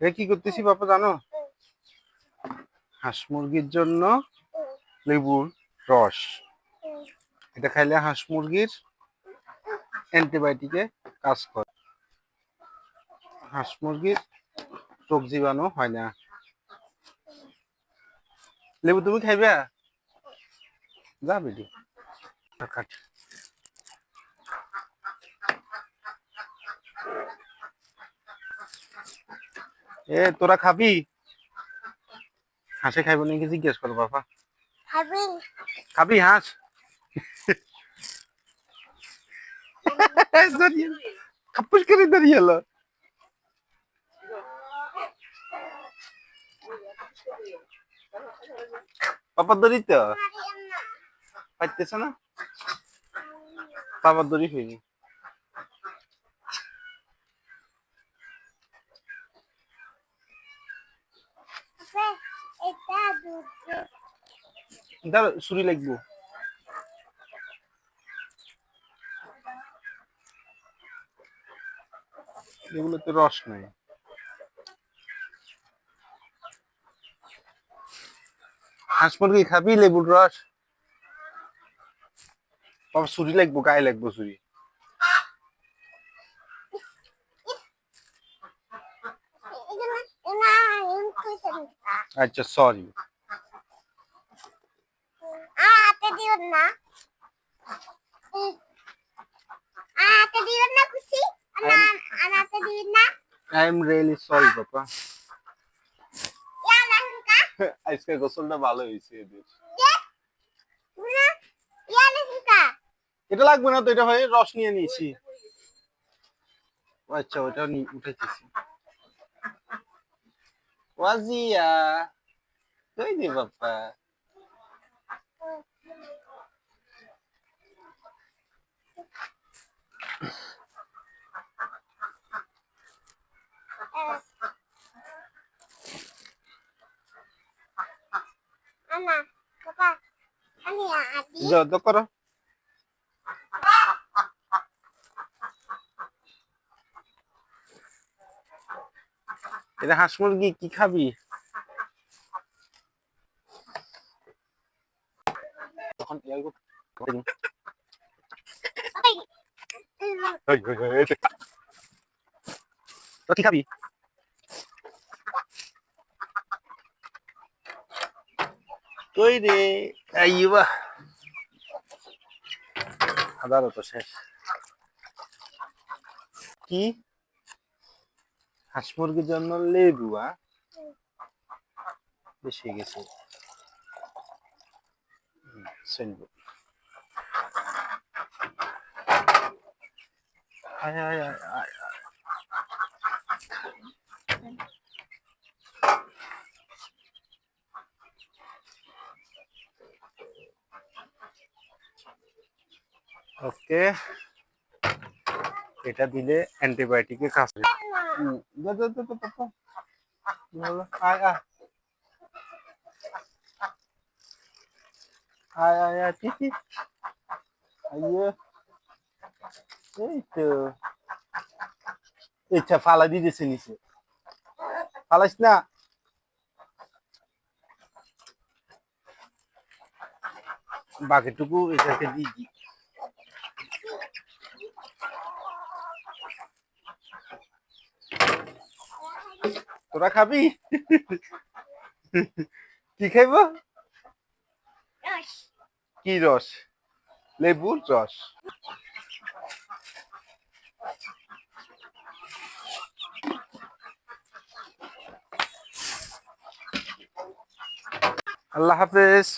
এ কি করতেছি বাবা জানো? হাঁস মুরগির জন্য লেবুর রস। এটা খাইলে হাঁস মুরগির অ্যান্টিবায়োটিকে কাজ করে। হাঁস মুরগির রোগ জীবাণু হয় না। লেবু তুমি খাইবে? যা বেটি। এ তোরা খাবি? হাঁসে খাইব নাকি জিজ্ঞেস করো বাবা। খাবি। খাবি হাঁস? খাপুস করে দাঁড়িয়ে এলো? পাপার দড়ি তো পাইতেছে না? পাপার দড়ি হয়নি এটা দুধ দাঁড়া ছুরি লাগবো। এগুলোতে রস নাই। হাঁস মুরগি খাবি লেবুর রস? বাবা ছুরি লাগবো গায়ে লাগবো ছুরি। আচ্ছা সরি দিও না আতে দিও না খুশি না আনাতে দিও না আই এম রিয়েলি সরি বাবা আজকে গোসলটা ভালো হয়েছে এদের এটা লাগবে না তো এটা হয় রস নিয়ে নিয়েছি। আচ্ছা ওটা উঠেছি ওয়াজিয়া। কই দে বাপ্পা। যাও তো করো। এটা হাঁস মুরগি কি খাবি? তখন তো কি খাবি? কই রে? আইবা হাজারও তো শেষ। কি? হাঁস মুরগির জন্য লেবু আ? বেশি গেছে। হুম, সেনবো আয় আয় আয় আয় আয়। ওকে এটা দিলে অ্যান্টিবায়োটিকে কাজ করে হুম, দে, দে, দে, দে, পাপা। কি হলো? আয়, আয়। আয়, আয়, আয়, টিটি। আইয়ে। এই তো। ইচ্ছা ফালা নিচে ফালাইস না বাকিটুকু এটাকে দিয়ে দিই তোরা খাবি কি খাইব কি রস লেবুর রস আল্লাহ হাফেজ।